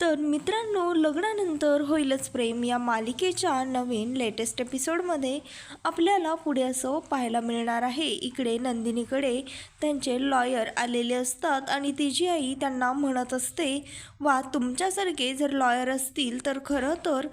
तर मित्रांनो लग्नानंतर होईलच प्रेम. या मालिकेच्या नवीन लेटेस्ट एपिसोडमध्ये आपल्याला पुढे असं पाहायला मिळणार आहे. इकडे नंदिनीकडे त्यांचे लॉयर आलेले असतात आणि तिची आई त्यांना म्हणत असते वा तुमच्यासारखे जर लॉयर असतील तर खरं तर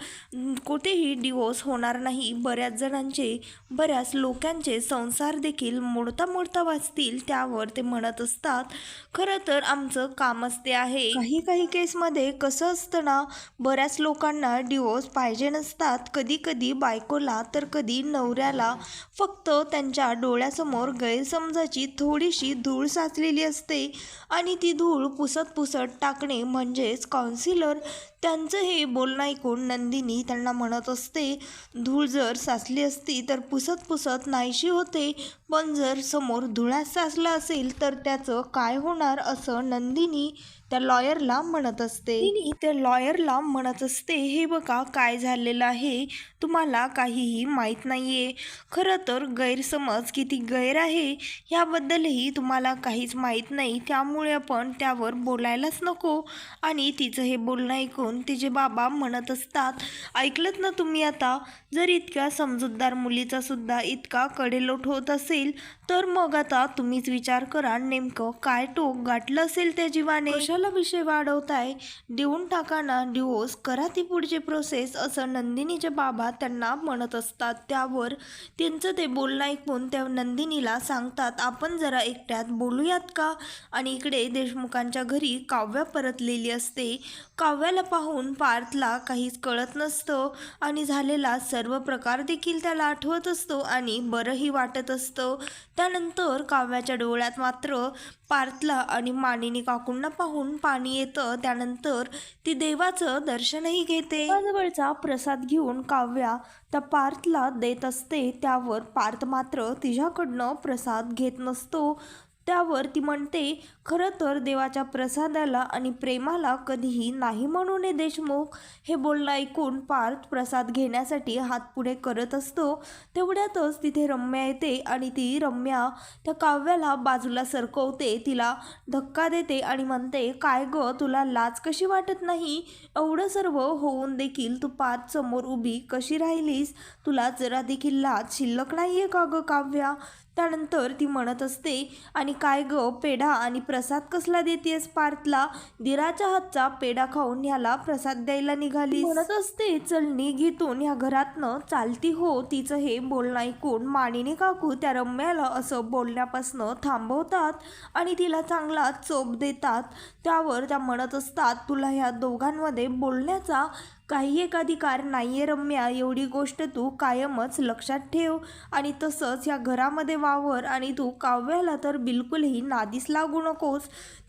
कुठेही डिवोर्स होणार नाही. बऱ्याच जणांचे बऱ्याच लोकांचे संसार देखील मोडता मोडता वाचतील. त्यावर ते म्हणत असतात खरं तर आमचं कामच ते आहे. काही काही केसमध्ये कसं असतं ना बऱ्याच लोकांना डिवोर्स पाहिजे नसतात. कधी कधी बायकोला तर कधी नवऱ्याला फक्त त्यांच्या डोळ्यासमोर गैरसमजाची थोडीशी धूळ साचलेली असते आणि ती धूळ पुसत पुसत टाकणे म्हणजेच काउन्सिलर त्यांचं हे बोलणं ऐकून नंदिनी त्यांना म्हणत असते धूळ जर साचली असती तर पुसत पुसत नाहीशी होते पण जर समोर धुळ्यात साचला असेल तर त्याचं काय होणार? असं नंदिनी त्या लॉयरला म्हणत असते. त्या लॉयरला म्हणत असते हे बघा काय झालेलं आहे. तुम्हाला काहीही माहीत नाही आहे खरं तर गैरसमज किती गैर आहे ह्याबद्दलही तुम्हाला काहीच माहीत नाही. त्यामुळे आपण त्यावर बोलायलाच नको. आणि तिचं हे बोलणं ऐकून तिचे बाबा म्हणत असतात ऐकलत ना तुम्ही आता? जर इतक्या समजूतदार मुलीचा सुद्धा इतका कडेलोट होत असेल तर मग आता तुम्हीच विचार करा नेमकं काय टोक गाठलं असेल त्या जीवाने? कशाला विषय वाढवताय? देऊन टाकाना डिवोर्स करा ती पुढची प्रोसेस असं नंदिनीचे बाबा त्यांना म्हणत असतात. त्यावर त्यांचं ते बोलणं ऐकून त्या नंदिनीला सांगतात आपण जरा एकट्यात बोलूयात का? आणि इकडे देशमुखांच्या घरी काव्या परतलेली असते. काव्याला पाहून पार्थला काहीच कळत नसतं आणि झालेला सर्व प्रकार देखील त्याला आठवत असतो आणि बरंही वाटत असतं. त्यानंतर काव्याच्या डोळ्यात मात्र पार्थला आणि मानिनी काकूंना पाहून पाणी येतं. त्यानंतर ती देवाचं दर्शनही घेते. जवळचा प्रसाद घेऊन काव्य त्या पार्थला देत असते त्यावर पार्थ मात्र तिच्याकडनं प्रसाद घेत नसतो. त्यावर ती म्हणते खरं तर देवाच्या प्रसादाला आणि प्रेमाला कधीही नाही म्हणून देशमुख. हे बोलणं ऐकून पार्थ प्रसाद घेण्यासाठी हात पुढे करत असतो. तेवढ्यातच तिथे रम्या येते आणि ती रम्या त्या काव्याला बाजूला सरकवते. तिला धक्का देते आणि म्हणते काय ग तुला लाज कशी वाटत नाही? एवढं सर्व होऊन देखील तू पार्थ समोर उभी कशी राहिलीस? तुला जरा देखील लाज शिल्लक नाही आहे का ग काव्या? त्यानंतर ती म्हणत असते आणि काय ग पेढा आणि प्रसाद कसला देतेस पार्थला? दिराच्या हातचा पेढा खाऊन ह्याला प्रसाद द्यायला निघाली म्हणत असते चलनी घेतून ह्या घरातनं चालती हो तिचं हे बोलणं ऐकून माणीने काकू त्या रम्याला असं बोलण्यापासनं थांबवतात आणि तिला चांगला चोप देतात. त्यावर त्या म्हणत असतात तुला ह्या दोघांमध्ये बोलण्याचा काही एक अधिकार आहे रम्या एवढी गोष्ट तू कायमच लक्षात ठेव. आणि तसंच या घरामध्ये वावर आणि तू काव्याला तर बिलकुलही नादीस लागू नकोस.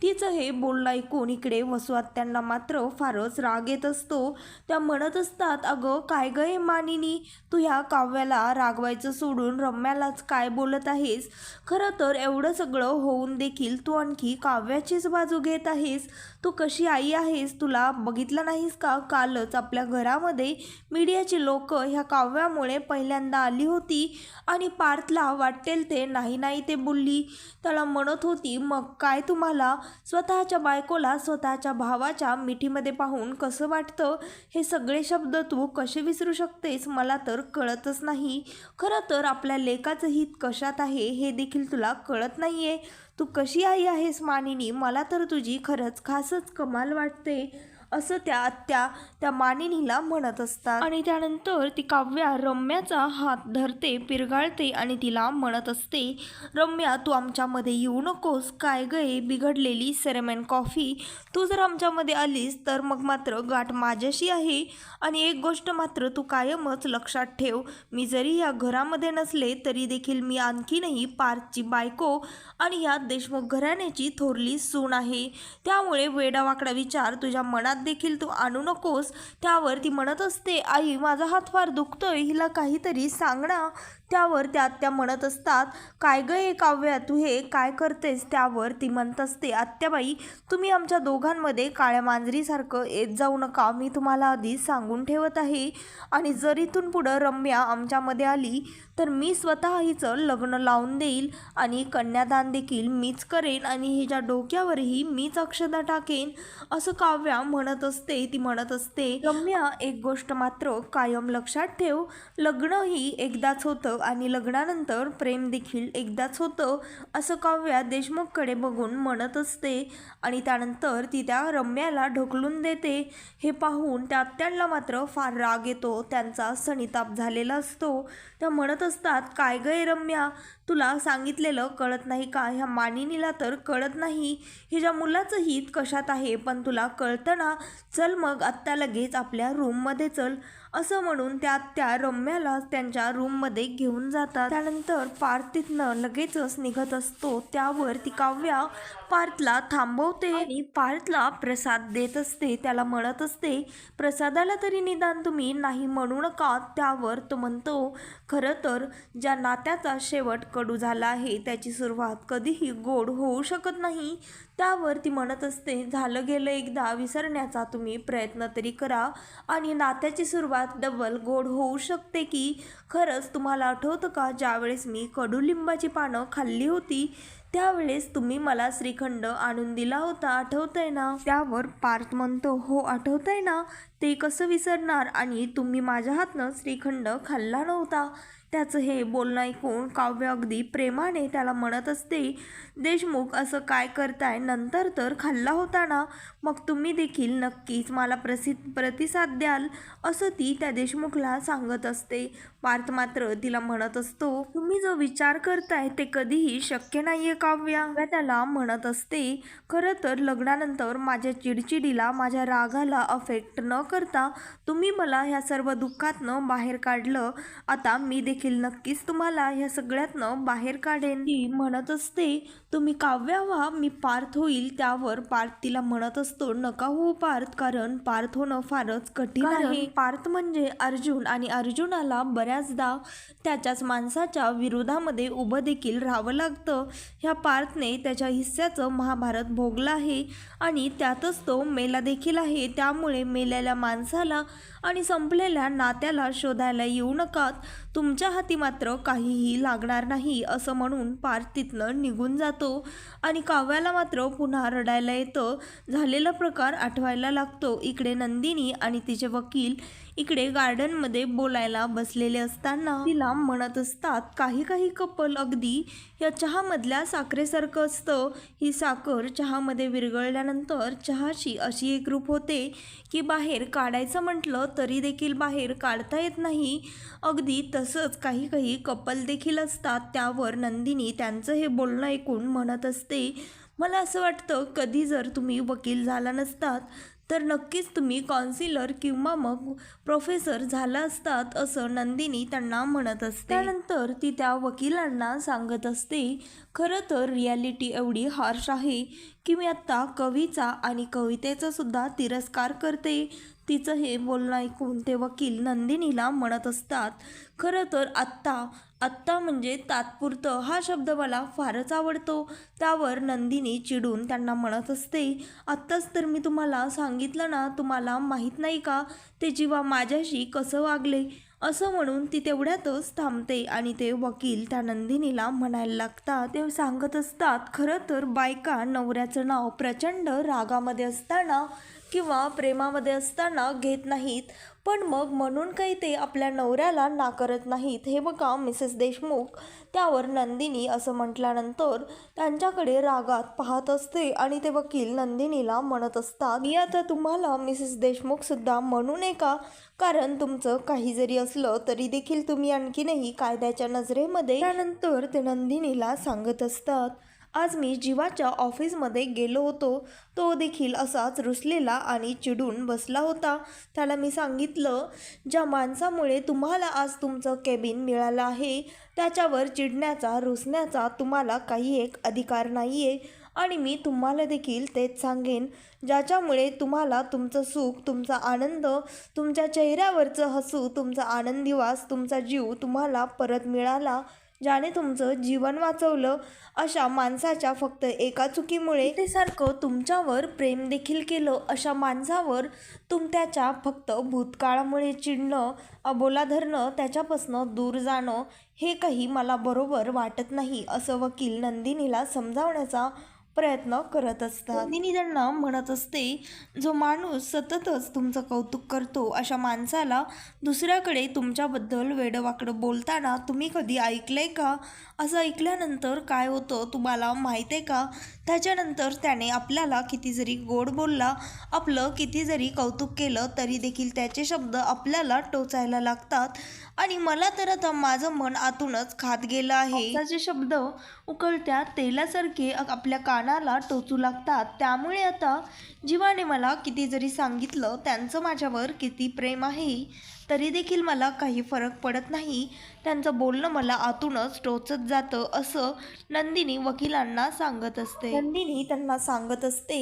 तिचं हे बोलणं ऐकून इकडे वसुआत्यांना मात्र फारच राग येत असतो. त्या म्हणत असतात अगं काय गं हे मानिनी? तू ह्या काव्याला रागवायचं सोडून रम्यालाच काय बोलत आहेस? खरं तर एवढं सगळं होऊन देखील तू आणखी काव्याचीच बाजू घेत आहेस. तू कशी आई आहेस? तुला बघितलं नाहीस का? कालच आपल्या घरामध्ये मीडियाची लोक ह्या काव्यामुळे पहिल्यांदा आली होती आणि पार्थला वाटेल ते नाही नाही ते बोलली. त्याला म्हणत होती मग काय तुम्हाला? स्वतःच्या बायकोला स्वतःच्या भावाच्या मिठीमध्ये पाहून कसं वाटतं? हे सगळे शब्द तू कसे विसरू शकतेस? मला तर कळतच नाही. खरं तर आपल्या लेकाचं हित कशात आहे हे देखील तुला कळत नाही आहे तू कशी आई आहेस मानिनी? मला तर तुझी खरंच खासच कमाल वाटते. असं त्या आत्या त्या मानिनीला म्हणत असतात. आणि त्यानंतर ती काव्या रम्याचा हात धरते पिरगाळते आणि तिला म्हणत असते रम्या तू आमच्यामध्ये येऊ नकोस. काय गये बिघडलेली सेरेमॅन कॉफी? तू जर आमच्यामध्ये आलीस तर मग मात्र गाठ माझ्याशी आहे. आणि एक गोष्ट मात्र तू कायमच लक्षात ठेव. मी जरी या घरामध्ये नसले तरी देखील मी आणखीनही पार्थची बायको आणि ह्या देशमुख घराण्याची थोरली सून आहे. त्यामुळे वेडावाकडा विचार तुझ्या मनात देखील तू आणू नकोस. त्यावर ती म्हणत असते आई माझा हात फार दुखतोय. हिला काहीतरी सांगणं त्यावर त्या आत्या म्हणत असतात काय ग हे काव्या तू हे काय करतेस? त्यावर ती म्हणत असते आत्याबाई तुम्ही आमच्या दोघांमध्ये काळ्या मांजरीसारखं येत जाऊ नका. मी तुम्हाला आधी सांगून ठेवत आहे. आणि जर इथून पुढं रम्या आमच्यामध्ये आली तर मी स्वतः हिचं लग्न लावून देईल आणि कन्यादान देखील मीच करेन आणि हिच्या डोक्यावरही मीच अक्षता टाकेन. असं काव्या म्हणत असते ती म्हणत असते रम्या एक गोष्ट मात्र कायम लक्षात ठेव. लग्न ही एकदाच होतं. आणि लग्नानंतर प्रेम देखील एकदाच होतं असं काव्या देशमुखकडे बघून म्हणत असते. आणि त्यानंतर ती त्या रम्याला ढकलून देते. हे पाहून त्या त्यांना मात्र फार राग येतो. त्यांचा सणिताप झालेला असतो. त्या म्हणत असतात काय गय रम्या? तुला सांगितलेलं कळत नाही का? ह्या मानिनीला तर कळत नाही. हिच्या मुलाचं हित कशात आहे? पण तुला कळतं ना? चल मग आत्ता लगेच आपल्या रूममध्ये चल. असं म्हणून त्या त्या रम्याला त्यांच्या रूममध्ये घेऊन जातात. त्यानंतर पार्थ तिथनं लगेचच निघत असतो. त्यावर ती काव्या पार्थला थांबवते आणि पार्थला प्रसाद देत असते. त्याला म्हणत असते प्रसादाला तरी निदान तुम्ही नाही म्हणू नका त्यावर तो म्हणतो खरं तर ज्या नात्याचा शेवट कडू झाला आहे त्याची सुरुवात कधीही गोड होऊ शकत नाही. त्यावर ती म्हणत असते झालं गेलं एकदा विसरण्याचा तुम्ही प्रयत्न तरी करा आणि नात्याची सुरुवात डबल गोड होऊ शकते की खरंच तुम्हाला आठवतं का? ज्यावेळेस मी कडुलिंबाची पानं खाल्ली होती त्यावेळेस तुम्ही मला श्रीखंड आणून दिला होता आठवतंय ना? त्यावर पार्थ म्हणतो हो आठवतंय ना ते कसं विसरणार? आणि तुम्ही माझ्या हातनं श्रीखंड खाल्ला नव्हता. त्याचं हे बोलणं ऐकून काव्य अगदी प्रेमाने त्याला म्हणत असते देशमुख असं काय करताय? नंतर तर खाल्ला होता ना? मग तुम्ही देखील नक्कीच मला प्रसिद्ध प्रतिसाद द्याल असं ती त्या देशमुखला सांगत असते. पार्थ मात्र तिला म्हणत असतो तुम्ही जो विचार करताय ते कधीही शक्य नाहीये काव्या. त्याला म्हणत असते खरं तर लग्नानंतर माझ्या चिडचिडीला माझ्या रागाला अफेक्ट न करता तुम्ही मला ह्या सर्व दुःखातनं बाहेर काढलं. आता मी देखील नक्कीच तुम्हाला ह्या सगळ्यातनं बाहेर काढेन. ती म्हणत असते तुम्ही काव्या व्हा मी पार्थ होईल त्यावर. पार्थ तिला म्हणत असतो नका हो पार्थ कारण पार्थ होणं फारच कठीण आहे. पार्थ म्हणजे अर्जुन आणि अर्जुनाला बऱ्याचदा त्याच्याच माणसाच्या विरोधामध्ये उभं देखील राहावं लागतं. ह्या पार्थने त्याच्या हिस्स्याचं महाभारत भोगलं आहे आणि त्यातच तो मेला देखील आहे. त्यामुळे मेलेल्या माणसाला आणि संपलेल्या नात्याला शोधायला येऊ नकात. तुमच्या हाती मात्र काहीही लागणार नाही असं म्हणून पार्थ तिथनं निघून जातो. आणि काव्याला मात्र पुन्हा रडायला येतं. झालेला प्रकार आठवायला लागतो. इकडे नंदिनी आणि तिचे वकील इकडे गार्डनमध्ये बोलायला बसलेले असताना तिला म्हणत असतात काही काही कपल अगदी या चहामधल्या साखरेसारखं असतं. ही साखर चहामध्ये विरघळल्यानंतर चहाची अशी एक रूप होते की बाहेर काढायचं म्हटलं तरी देखील बाहेर काढता येत नाही. अगदी तसंच काही काही कपल देखील असतात. त्यावर नंदिनी त्यांचं हे बोलणं ऐकून म्हणत असते मला असं वाटतं कधी जर तुम्ही वकील झाला नसतात तर नक्कीच तुम्ही कॉन्सिलर किंवा मग प्रोफेसर झाला असतात असं नंदिनी त्यांना म्हणत असते. त्यानंतर ती त्या वकिलांना सांगत असते खरं तर रियालिटी एवढी हार्श आहे की मी आत्ता कवीचा आणि कवितेचा सुद्धा तिरस्कार करते. तिचं हे बोलणं ऐकून ते वकील नंदिनीला म्हणत असतात खरं तर आत्ता आत्ता म्हणजे तात्पुरतं हा शब्द मला फारच आवडतो. त्यावर नंदिनी चिडून त्यांना म्हणत असते आत्ताच तर मी तुम्हाला सांगितलं ना तुम्हाला माहीत नाही का ते जीवा माझ्याशी कसं वागले? असं म्हणून ती तेवढ्यातच थांबते आणि ते वकील त्या नंदिनीला म्हणायला लागतात. ते सांगत असतात खरं तर बायका नवऱ्याचं नाव प्रचंड रागामध्ये असताना किंवा प्रेमामध्ये असताना घेत नाहीत पण मग म्हणून काही ते आपल्या नवऱ्याला नाकारत नाहीत. हे बघा मिसेस देशमुख त्यावर नंदिनी असं म्हटल्यानंतर त्यांच्याकडे रागात पाहत असते आणि ते वकील नंदिनीला म्हणत असतात मी आता तुम्हाला मिसेस देशमुखसुद्धा म्हणू नये का? कारण तुमचं काही जरी असलं तरी देखील तुम्ही आणखीनही कायद्याच्या नजरेमध्ये. त्यानंतर ते नंदिनीला सांगत असतात आज मी जीवाच्या ऑफिसमध्ये गेलो होतो. तो देखील असाच रुसलेला आणि चिडून बसला होता. त्याला मी सांगितलं ज्या माणसामुळे तुम्हाला आज तुमचं केबिन मिळालं आहे त्याच्यावर चिडण्याचा रुसण्याचा तुम्हाला काही एक अधिकार नाही आहे आणि मी तुम्हाला देखील तेच सांगेन. ज्याच्यामुळे तुम्हाला तुमचं सुख तुमचा आनंद तुमच्या चेहऱ्यावरचं हसू तुमचा आनंदीवास तुमचा जीव तुम्हाला परत मिळाला. ज्याने तुमचं जीवन वाचवलं अशा माणसाच्या फक्त एका चुकीमुळे. ते सारखं तुमच्यावर प्रेम देखील केलं अशा माणसावर तुम त्याच्या फक्त भूतकाळामुळे चिडणं अबोला धरणं त्याच्यापासनं दूर जाणं हे काही मला बरोबर वाटत नाही असं वकील नंदिनीला समजावण्याचा प्रयत्न करत असतात. नंदिनी त्यांना म्हणत असते जो माणूस सततच तुमचं कौतुक करतो अशा माणसाला दुसऱ्याकडे तुमच्याबद्दल वेडवाकडं बोलताना तुम्ही कधी ऐकलंय का? असं ऐकल्यानंतर काय होतं तुम्हाला माहीत आहे का? त्याच्यानंतर त्याने आपल्याला किती जरी गोड बोलला आपलं किती जरी कौतुक केलं तरी देखील त्याचे शब्द आपल्याला टोचायला लागतात. आणि मला तर आता माझं मन आतूनच खात गेलं आहे. त्याचे शब्द उकळत्या तेलासारखे आपल्या कानाला टोचू लागतात. त्यामुळे आता जीवाने मला किती जरी सांगितलं त्यांचं माझ्यावर किती प्रेम आहे तरी देखील मला काही फरक पडत नाही. त्यांचं बोलणं मला आतूनच टोचत जातं असं नंदिनी वकिलांना सांगत असते. नंदिनी त्यांना सांगत असते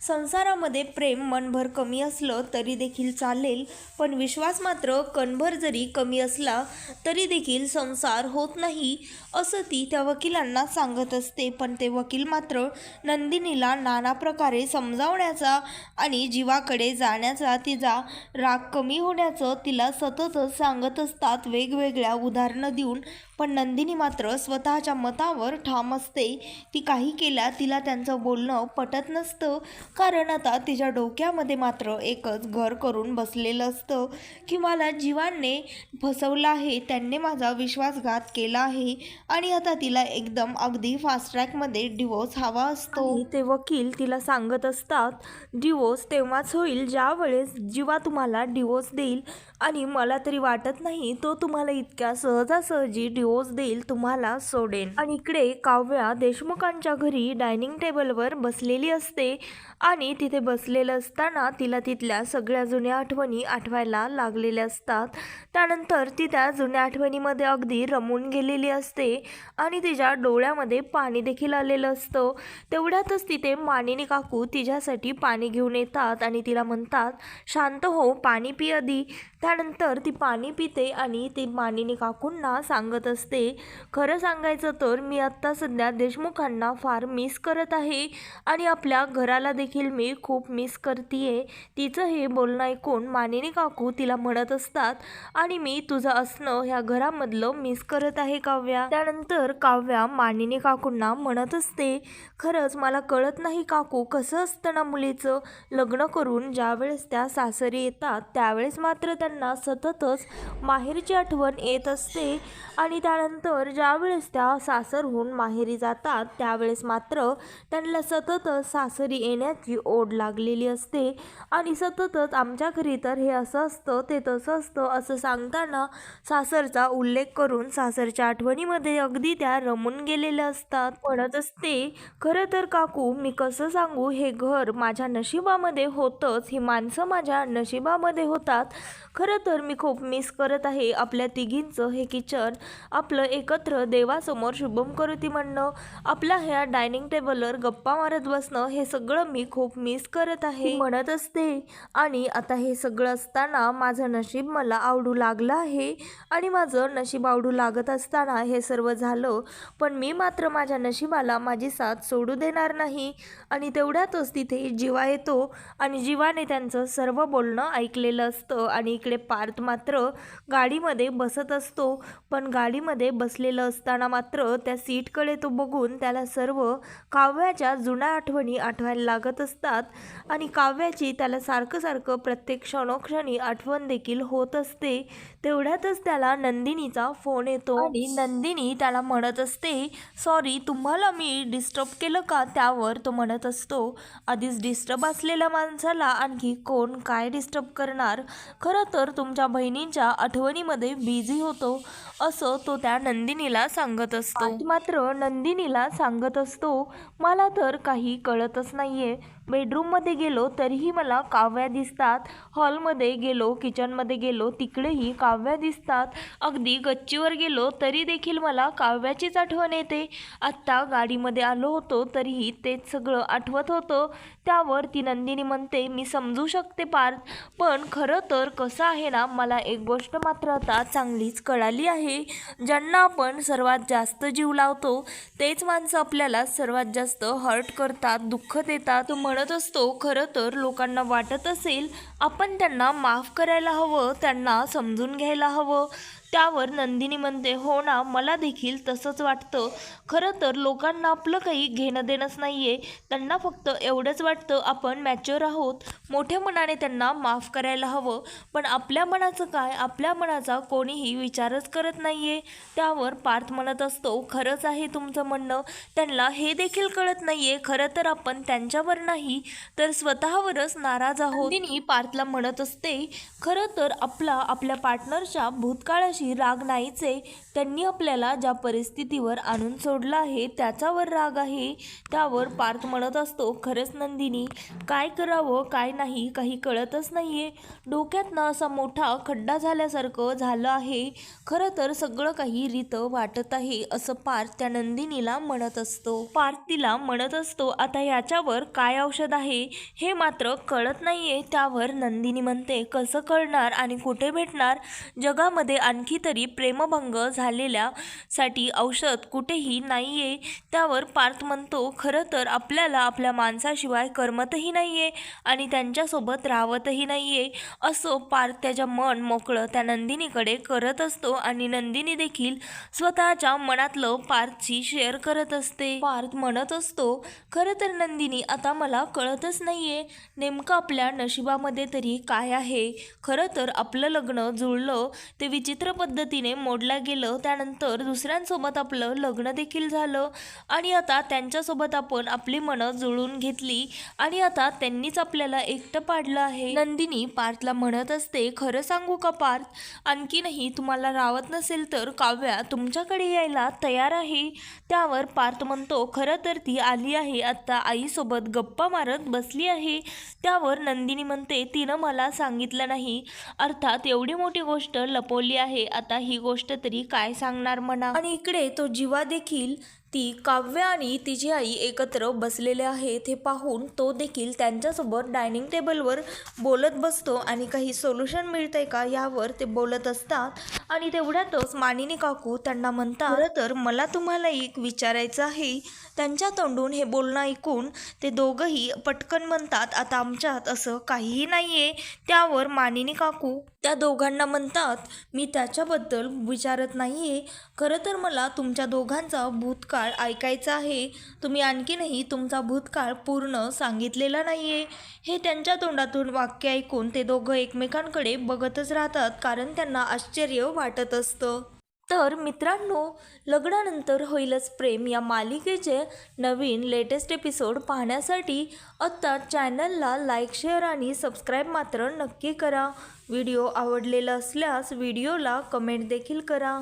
संसारामध्ये प्रेम मनभर कमी असलं तरी देखील चालेल पण विश्वास मात्र कणभर जरी कमी असला तरी देखील संसार होत नाही असं ती त्या वकिलांना सांगत असते. पण ते वकील मात्र नंदिनीला नाना प्रकारे समजावण्याचा आणि जीवाकडे जाण्याचा तिचा राग कमी होण्याचं तिला सततच सांगत असतात. वेगवेगळ्या उदाहरण उदाहरणं देऊन पण नंदिनी मात्र स्वतःच्या मतावर ठाम असते. ती काही केल्या तिला त्यांचं बोलणं पटत नसतं. कारण आता तिच्या डोक्यामध्ये मात्र एकच घर करून बसलेलं असतं. की मला जीवांने फसवलं आहे त्यांनी माझा विश्वासघात केला आहे. आणि आता तिला एकदम अगदी फास्ट ट्रॅकमध्ये डिवोर्स हवा असतो. ते वकील तिला सांगत असतात डिवोर्स तेव्हाच होईल ज्या वेळेस जीवा तुम्हाला डिवोर्स देईल. आणि मला तरी वाटत नाही तो तुम्हाला इतक्या सहजासहजी डिवोर्स देईल तुम्हाला सोडेन. आणि इकडे काव्या देशमुखांच्या घरी डायनिंग टेबलवर बसलेली असते. आणि तिथे बसलेलं असताना तिला तिथल्या सगळ्या जुन्या आठवणी आठवायला लागलेल्या असतात. त्यानंतर ती त्या जुन्या आठवणीमध्ये अगदी रमून गेलेली असते आणि तिच्या डोळ्यामध्ये पाणी देखील आलेलं असतं. तेवढ्यातच तिथे मानिनी काकू तिच्यासाठी पाणी घेऊन येतात आणि तिला म्हणतात शांत हो पाणी पी आधी. त्यानंतर ती पाणी पिते आणि ती मानिनी काकूंना सांगत असते खरं सांगायचं तर मी आत्ता सध्या देशमुखांना फार मिस करत आहे आणि आपल्या घराला देखील देखील मी खूप मिस करतीये. तिचं हे बोलणं ऐकून मानिनी काकू तिला म्हणत असतात आणि मी तुझं असणं ह्या घरामधलं मिस करत आहे काव्या. त्यानंतर काव्या मानिनी काकूंना म्हणत असते खरंच मला कळत नाही काकू कसं असतं ना मुलीचं? लग्न करून ज्यावेळेस त्या सासरी येतात त्यावेळेस मात्र त्यांना सततच माहेरची आठवण येत असते. आणि त्यानंतर ज्यावेळेस त्या सासरहून माहेरी जातात त्यावेळेस मात्र त्यांना सततच सासरी येण्याची ओढ लागलेली असते. आणि सततच आमच्या घरी तर हे असं असतं ते तसं असतं असं सांगताना सासरचा उल्लेख करून सासरच्या आठवणीमध्ये अगदी त्या रमून गेलेल्या असतात. म्हणत असते खरं तर काकू मी कसं सांगू? हे घर माझ्या नशिबामध्ये होतंच. ही माणसं माझ्या नशिबामध्ये होतात. खरं तर मी खूप मिस करत आहे आपल्या तिघींचं हे किचन. आपलं एकत्र देवासमोर शुभम करुती म्हणणं आपल्या ह्या डायनिंग टेबलवर गप्पा मारत बसणं हे सगळं मी खूप मिस करत आहे. म्हणत असते. आणि आता हे सगळं असताना माझं नशीब मला आवडू लागलं आहे. आणि माझं नशीब आवडू लागत असताना हे सर्व झालं. पण मी मात्र माझ्या नशिबाला माझी साथ सोडू देणार नाही. आणि तेवढ्यातच तिथे जीवा येतो. आणि जीवाने त्यांचं सर्व बोलणं ऐकलेलं असतं. आणि इकडे पार्थ मात्र गाडीमध्ये बसत असतो. पण गाडीमध्ये बसलेलं असताना मात्र त्या सीटकडे तो बघून त्याला सर्व काव्याच्या जुन्या आठवणी आठवायला लागत असतात. आणि काव्याची त्याला सारखं सारखं प्रत्येक क्षणोक्षणी आठवण देखील होत असते. तेवढ्यातच त्याला नंदिनीचा फोन येतो. आणि नंदिनी त्याला म्हणत असते सॉरी तुम्हाला मी डिस्टर्ब केलं का? त्यावर तो म्हणत असतो आधीच डिस्टर्ब असलेल्या माणसाला आणखी कोण काय डिस्टर्ब करणार? खरं तर तुमच्या बहिणींच्या आठवणीमध्ये बिझी होतो असं तो त्या नंदिनीला सांगत असतो. मात्र नंदिनीला सांगत असतो मला तर काही कळतच नाहीये. बेडरूममध्ये गेलो तरीही मला काव्या दिसतात. हॉलमध्ये गेलो किचनमध्ये गेलो तिकडेही काव्या दिसतात. अगदी गच्चीवर गेलो तरी देखील मला काव्याचीच आठवण येते. आत्ता गाडीमध्ये आलो होतो तरीही तेच सगळं आठवत होतं. त्यावर ती नंदिनी म्हणते मी समजू शकते पार्थ पण खरं तर कसं आहे ना मला एक गोष्ट मात्र आता चांगलीच कळाली आहे. ज्यांना आपण सर्वात जास्त जीव लावतो तेच माणसं आपल्याला सर्वात जास्त हर्ट करतात दुःख देतात. तो म्हणत असतो खरं तर लोकांना वाटत असेल आपण त्यांना माफ करायला हवं त्यांना समजून घ्यायला हवं. त्यावर नंदिनी म्हणते हो ना मला देखील तसंच वाटतं. खरं तर लोकांना आपलं काही घेणं देणंच नाही आहे त्यांना फक्त एवढंच वाटतं आपण मॅच्युअर आहोत. मोठ्या मनाने त्यांना माफ करायला हवं. पण आपल्या मनाचं काय? आपल्या मनाचा कोणीही विचारच करत नाही आहे त्यावर पार्थ म्हणत असतो खरंच आहे तुमचं म्हणणं. त्यांना हे देखील कळत नाही आहे खरं तर आपण त्यांच्यावर नाही तर स्वतःवरच नाराज आहोत. पार्थला म्हणत असते खरं तर आपला आपल्या पार्टनरच्या भूतकाळाशी राग नाहीचे त्यांनी आपल्याला ज्या परिस्थितीवर आणून सोडलं आहे त्याच्यावर राग आहे त्यावर पार्थ म्हणत असतो खरंच नंदिनी काय करावं काय नाही काही कळतच नाही आहे डोक्यातनं असा मोठा खड्डा झाल्यासारखं झालं आहे. खरं तर सगळं काही रीतं वाटत आहे असं पार्थ त्या नंदिनीला म्हणत असतो. पार्थ तिला म्हणत असतो आता याच्यावर काय औषध आहे हे मात्र कळत नाहीये. त्यावर नंदिनी म्हणते कसं कळणार आणि कुठे भेटणार? जगामध्ये आणखी तरी प्रेमभंग झाला साठी औषध कुठेही नाही आहे त्यावर पार्थ म्हणतो खरं तर आपल्याला आपल्या माणसाशिवाय करमतही आहे आणि त्यांच्यासोबत राहावतही नाही आहे असं पार्थ त्याच्या मन मोकळं त्या नंदिनीकडे करत असतो आणि नंदिनी देखील स्वतःच्या मनातलं पार्थची शेअर करत असते. पार्थ म्हणत असतो खरं तर नंदिनी आता मला कळतच नाही आहे नेमकं आपल्या नशिबामध्ये तरी काय आहे? खरं तर आपलं लग्न जुळलं ते विचित्र पद्धतीने मोडलं गेलं त्यानंतर दुसऱ्यांसोबत आपलं लग्न देखील झालं आणि आता त्यांच्यासोबत आपण आपली मनं जुळून घेतली आणि आता त्यांनीच आपल्याला एकटं पाडलं आहे. नंदिनी पार्थला म्हणत असते खरं सांगू का पार्थ? आणखीनही तुम्हाला रावत नसेल तर काव्या तुमच्याकडे यायला तयार आहे. त्यावर पार्थ म्हणतो खरं तर ती आली आहे आत्ता आईसोबत गप्पा मारत बसली आहे. त्यावर नंदिनी म्हणते तिनं मला सांगितलं नाही. अर्थात एवढी मोठी गोष्ट लपवली आहे. आता ही गोष्ट तरी काय काय सांगणार म्हणा आणि इकडे तो जीवा देखील ती काव्य आणि तिची आई एकत्र बसलेले आहेत हे पाहून तो देखील त्यांच्यासोबत डायनिंग टेबलवर बोलत बसतो. आणि काही सोल्युशन मिळतंय का यावर ते बोलत असतात. आणि तेवढ्यातच मानिनी काकू त्यांना म्हणतात तर मला तुम्हाला एक विचारायचं आहे. त्यांच्या तोंडून हे बोलणं ऐकून ते दोघंही पटकन म्हणतात आता आमच्यात असं काहीही नाही आहे त्यावर मानिनी काकू त्या दोघांना म्हणतात मी त्याच्याबद्दल विचारत नाही आहे खरं तर मला तुमच्या दोघांचा भूतकाळ ऐकायचा आहे. तुम्ही आणखीनही तुमचा भूतकाळ पूर्ण सांगितलेला नाही आहे हे त्यांच्या तोंडातून वाक्य ऐकून ते दोघं एकमेकांकडे बघतच राहतात कारण त्यांना आश्चर्य वाटत असतं. तर मित्रांनो लग्नानंतर होईलच प्रेम. या मालिकेचे नवीन लेटेस्ट एपिसोड पाहण्यासाठी आत्ता चॅनलला लाईक शेअर आणि सबस्क्राईब मात्र नक्की करा. व्हिडिओ आवडलेला असल्यास व्हिडिओला कमेंट देखील करा.